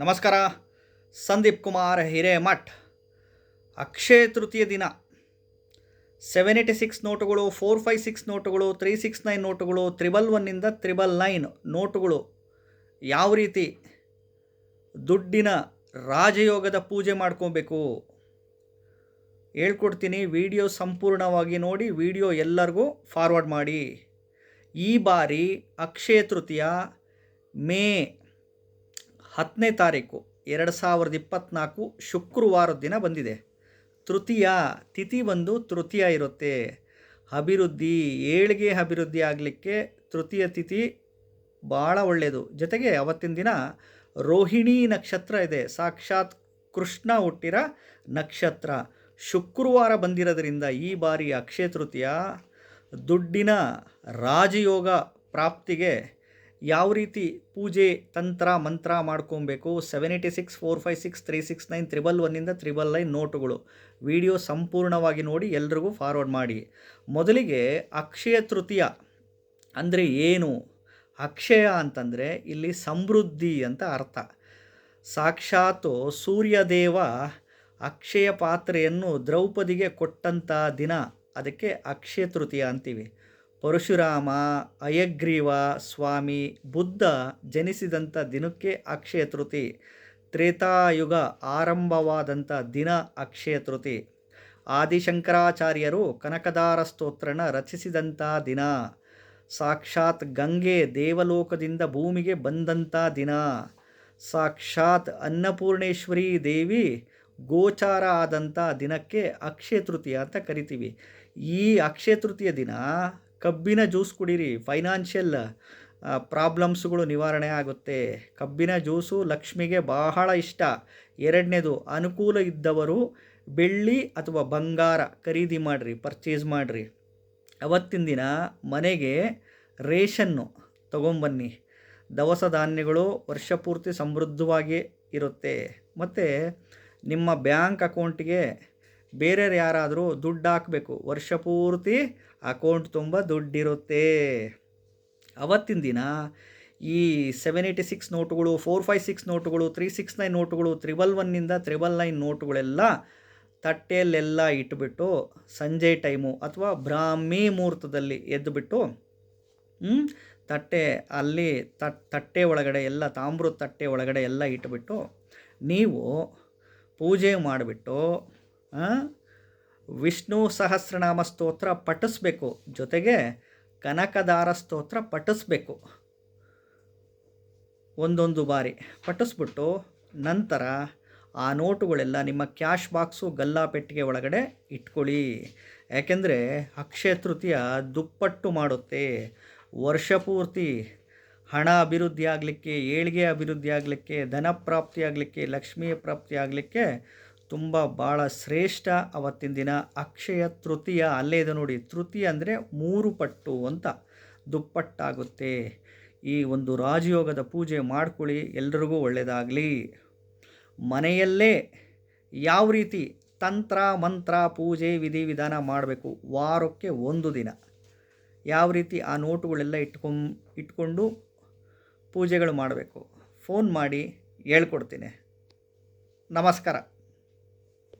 ನಮಸ್ಕಾರ. ಸಂದೀಪ್ ಕುಮಾರ್ ಹಿರೇಮಠ್. ಅಕ್ಷಯ ತೃತೀಯ ದಿನ. Seven eighty six ನೋಟುಗಳು ಫೋರ್ ಫೈವ್ ಸಿಕ್ಸ್ ನೋಟುಗಳು ತ್ರೀ ಸಿಕ್ಸ್ ನೈನ್ ನೋಟುಗಳು ತ್ರಿಬಲ್ ಒನ್ನಿಂದ ತ್ರಿಬಲ್ ನೈನ್ ನೋಟುಗಳು. ಯಾವ ರೀತಿ ದುಡ್ಡಿನ ರಾಜಯೋಗದ ಪೂಜೆ ಮಾಡ್ಕೋಬೇಕು? ಹೇಳ್ಕೊಡ್ತೀನಿ ವಿಡಿಯೋ ಸಂಪೂರ್ಣವಾಗಿ ನೋಡಿ ವಿಡಿಯೋ ಎಲ್ಲರಿಗೂ ಫಾರ್ವರ್ಡ್ ಮಾಡಿ. ಈ ಬಾರಿ ಅಕ್ಷಯ ತೃತೀಯ, ಮೇ ಹತ್ತನೇ ತಾರೀಕು, ಎರಡು ಸಾವಿರದ ಇಪ್ಪತ್ತ್ನಾಲ್ಕು ಶುಕ್ರವಾರ ದಿನ ಬಂದಿದೆ. ತೃತೀಯ ತಿಥಿ ಬಂದು ತೃತೀಯ ಇರುತ್ತೆ. ಅಭಿವೃದ್ಧಿ, ಏಳಿಗೆ ಅಭಿವೃದ್ಧಿ ಆಗಲಿಕ್ಕೆ ತೃತೀಯ ತಿಥಿ ಭಾಳ ಒಳ್ಳೆಯದು ಜೊತೆಗೆ ಅವತ್ತಿನ ದಿನ ರೋಹಿಣಿ ನಕ್ಷತ್ರ ಇದೆ. ಸಾಕ್ಷಾತ್ ಕೃಷ್ಣ ಹುಟ್ಟಿರ ನಕ್ಷತ್ರ. ಶುಕ್ರವಾರ ಬಂದಿರೋದ್ರಿಂದ ಈ ಬಾರಿ ಅಕ್ಷಯ ತೃತೀಯ ದುಡ್ಡಿನ ರಾಜಯೋಗ ಪ್ರಾಪ್ತಿಗೆ ಯಾವ ರೀತಿ ಪೂಜೆ ತಂತ್ರ ಮಂತ್ರ ಮಾಡ್ಕೊಬೇಕು? Seven eighty six four five six three six nine triple ಒನ್ನಿಂದ triple nine ನೋಟುಗಳು ವಿಡಿಯೋ ಸಂಪೂರ್ಣವಾಗಿ ನೋಡಿ ಎಲ್ರಿಗೂ ಫಾರ್ವರ್ಡ್ ಮಾಡಿ. ಮೊದಲಿಗೆ ಅಕ್ಷಯ ತೃತೀಯ ಅಂದರೆ ಏನು? ಅಕ್ಷಯ ಅಂತಂದರೆ ಇಲ್ಲಿ ಸಮೃದ್ಧಿ ಅಂತ ಅರ್ಥ. ಸಾಕ್ಷಾತ್ತು ಸೂರ್ಯದೇವ ಅಕ್ಷಯ ಪಾತ್ರೆಯನ್ನು ದ್ರೌಪದಿಗೆ ಕೊಟ್ಟಂಥ ದಿನ. ಅದಕ್ಕೆ ಅಕ್ಷಯ ತೃತೀಯ ಅಂತೀವಿ. ಪರಶುರಾಮ, ಅಯಗ್ರೀವ ಸ್ವಾಮಿ, ಬುದ್ಧ ಜನಿಸಿದಂಥ ದಿನಕ್ಕೆ ಅಕ್ಷಯ ತೃತಿ, ತ್ರೇತಾಯುಗ ಆರಂಭವಾದಂಥ ದಿನ ಅಕ್ಷಯ ತೃತಿ. ಆದಿಶಂಕರಾಚಾರ್ಯರು ಕನಕದಾರ ಸ್ತೋತ್ರನ ರಚಿಸಿದಂಥ ದಿನ. ಸಾಕ್ಷಾತ್ ಗಂಗೆ ದೇವಲೋಕದಿಂದ ಭೂಮಿಗೆ ಬಂದಂಥ ದಿನ. ಸಾಕ್ಷಾತ್ ಅನ್ನಪೂರ್ಣೇಶ್ವರಿ ದೇವಿ ಗೋಚಾರ ಆದಂಥ ದಿನಕ್ಕೆ ಅಕ್ಷಯ ತೃತೀಯ ಅಂತ ಕರಿತೀವಿ. ಈ ಅಕ್ಷಯ ತೃತೀಯ ದಿನ ಕಬ್ಬಿನ ಜ್ಯೂಸ್ ಕುಡೀರಿ. ಫೈನಾನ್ಷಿಯಲ್ ಪ್ರಾಬ್ಲಮ್ಸ್ಗಳು ನಿವಾರಣೆ ಆಗುತ್ತೆ. ಕಬ್ಬಿನ ಜ್ಯೂಸು ಲಕ್ಷ್ಮಿಗೆ ಬಹಳ ಇಷ್ಟ. ಎರಡನೇದು, ಅನುಕೂಲ ಇದ್ದವರು ಬೆಳ್ಳಿ ಅಥವಾ ಬಂಗಾರ ಖರೀದಿ ಮಾಡಿರಿ, ಪರ್ಚೇಸ್ ಮಾಡಿರಿ. ಅವತ್ತಿನ ದಿನ ಮನೆಗೆ ರೇಷನ್ನು ತಗೊಂಬನ್ನಿ. ದವಸ ಧಾನ್ಯಗಳು ವರ್ಷಪೂರ್ತಿ ಸಮೃದ್ಧವಾಗಿ ಇರುತ್ತೆ. ಮತ್ತು ನಿಮ್ಮ ಬ್ಯಾಂಕ್ ಅಕೌಂಟಿಗೆ ಬೇರೆಯವ್ರು ಯಾರಾದರೂ ದುಡ್ಡು ಹಾಕಬೇಕು. ವರ್ಷ ಪೂರ್ತಿ ಅಕೌಂಟ್ ತುಂಬ ದುಡ್ಡಿರುತ್ತೆ. ಅವತ್ತಿನ ದಿನ ಈ ಸೆವೆನ್ ಏಯ್ಟಿ ಸಿಕ್ಸ್ ನೋಟುಗಳು ಫೋರ್ ಫೈವ್ ಸಿಕ್ಸ್ ನೋಟುಗಳು ತ್ರೀ ಸಿಕ್ಸ್ ನೈನ್ ನೋಟುಗಳು ತ್ರಿಬಲ್ ಒನ್ನಿಂದ ತ್ರಿಬಲ್ ನೈನ್ ನೋಟುಗಳೆಲ್ಲ ತಟ್ಟೆಯಲ್ಲೆಲ್ಲ ಇಟ್ಬಿಟ್ಟು ಸಂಜೆ ಟೈಮು ಅಥವಾ ಬ್ರಾಹ್ಮಿ ಮುಹೂರ್ತದಲ್ಲಿ ಎದ್ದುಬಿಟ್ಟು ತಟ್ಟೆ ಅಲ್ಲಿ ತಟ್ಟೆ ಒಳಗಡೆ ಎಲ್ಲ, ತಾಮ್ರದ ತಟ್ಟೆ ಒಳಗಡೆ ಎಲ್ಲ ಇಟ್ಬಿಟ್ಟು ನೀವು ಪೂಜೆ ಮಾಡಿಬಿಟ್ಟು ವಿಷ್ಣು ಸಹಸ್ರನಾಮ ಸ್ತೋತ್ರ ಪಠಿಸ್ಬೇಕು. ಜೊತೆಗೆ ಕನಕದಾರ ಸ್ತೋತ್ರ ಪಠಿಸ್ಬೇಕು. ಒಂದೊಂದು ಬಾರಿ ಪಠಿಸ್ಬಿಟ್ಟು ನಂತರ ಆ ನೋಟುಗಳೆಲ್ಲ ನಿಮ್ಮ ಕ್ಯಾಶ್ ಬಾಕ್ಸು ಗಲ್ಲಾಪೆಟ್ಟಿಗೆ ಒಳಗಡೆ ಇಟ್ಕೊಳ್ಳಿ. ಯಾಕೆಂದರೆ ಅಕ್ಷಯ ತೃತೀಯ ದುಪ್ಪಟ್ಟು ಮಾಡುತ್ತೆ. ವರ್ಷ ಪೂರ್ತಿ ಹಣ ಅಭಿವೃದ್ಧಿ ಆಗಲಿಕ್ಕೆ ಏಳಿಗೆ ಅಭಿವೃದ್ಧಿ ಆಗಲಿಕ್ಕೆ ಧನ ಪ್ರಾಪ್ತಿ ಆಗಲಿಕ್ಕೆ ಲಕ್ಷ್ಮೀ ಪ್ರಾಪ್ತಿ ಆಗಲಿಕ್ಕೆ ತುಂಬ ಭಾಳ ಶ್ರೇಷ್ಠ ಅವತ್ತಿನ ದಿನ. ಅಕ್ಷಯ ತೃತೀಯ, ಅಲ್ಲೇ ಇದೆ ನೋಡಿ. ತೃತೀಯ ಅಂದರೆ ಮೂರು ಪಟ್ಟು ಅಂತ ದುಪ್ಪಟ್ಟಾಗುತ್ತೆ. ಈ ಒಂದು ರಾಜಯೋಗದ ಪೂಜೆ ಮಾಡ್ಕೊಳ್ಳಿ, ಎಲ್ರಿಗೂ ಒಳ್ಳೆಯದಾಗಲಿ ಮನೆಯಲ್ಲೇ ಯಾವ ರೀತಿ ತಂತ್ರ, ಮಂತ್ರ, ಪೂಜೆ, ವಿಧಿ ವಿಧಾನ ಮಾಡಬೇಕು? ವಾರಕ್ಕೆ ಒಂದು ದಿನ. ಯಾವ ರೀತಿ ಆ ನೋಟುಗಳೆಲ್ಲ ಇಟ್ಕೊಂ, ಇಟ್ಕೊಂಡು ಪೂಜೆಗಳು ಮಾಡಬೇಕು? ಫೋನ್ ಮಾಡಿ ಹೇಳ್ಕೊಡ್ತೀನಿ. ನಮಸ್ಕಾರ.